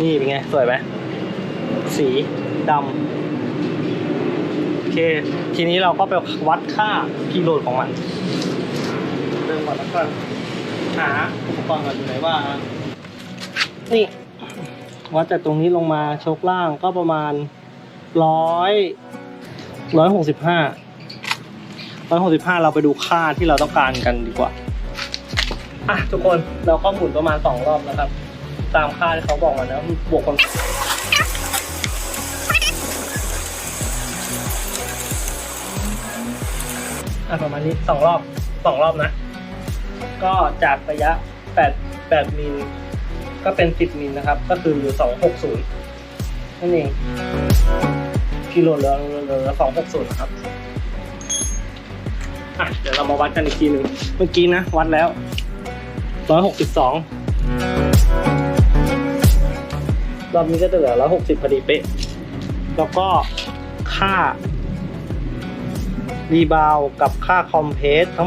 นี่เป็นไง สวยไหมสีดำโอเค ทีนี้เราก็ไปวัดค่ากิโลของมันเริ่มก่อนแล้วกันหาอุปกรณ์ก่อนอยู่ไหนว่า นี่ วัดจากตรงนี้ลงมาชกล่างก็ประมาณร้อยร้อยหกสิบห้าร้อยหกสิบห้าเราไปดูค่าที่เราต้องการกันดีกว่า อะ ทุกคนเราก็หมุนประมาณสองรอบนะครับ ตามค่าที่เขาบอกมานะบวกคนอะประมาณนี้สองรอบสองรอบนะ ก็จากระยะแปดแปดมิลก็เป็น10มิลนะครับ ก็คือ260นั่นเองกิโลเหลือเหลือ260นะครับอะเดี๋ยวเรามาวัดกันอีกทีหนึ่งเมื่อกี้นะ วัดแล้ว162 รอบนี้ก็จะเหลือ160พอดีเป๊ะ แล้วก็ค่า รีบาวกับค่าคอมเพรสทั้งหมด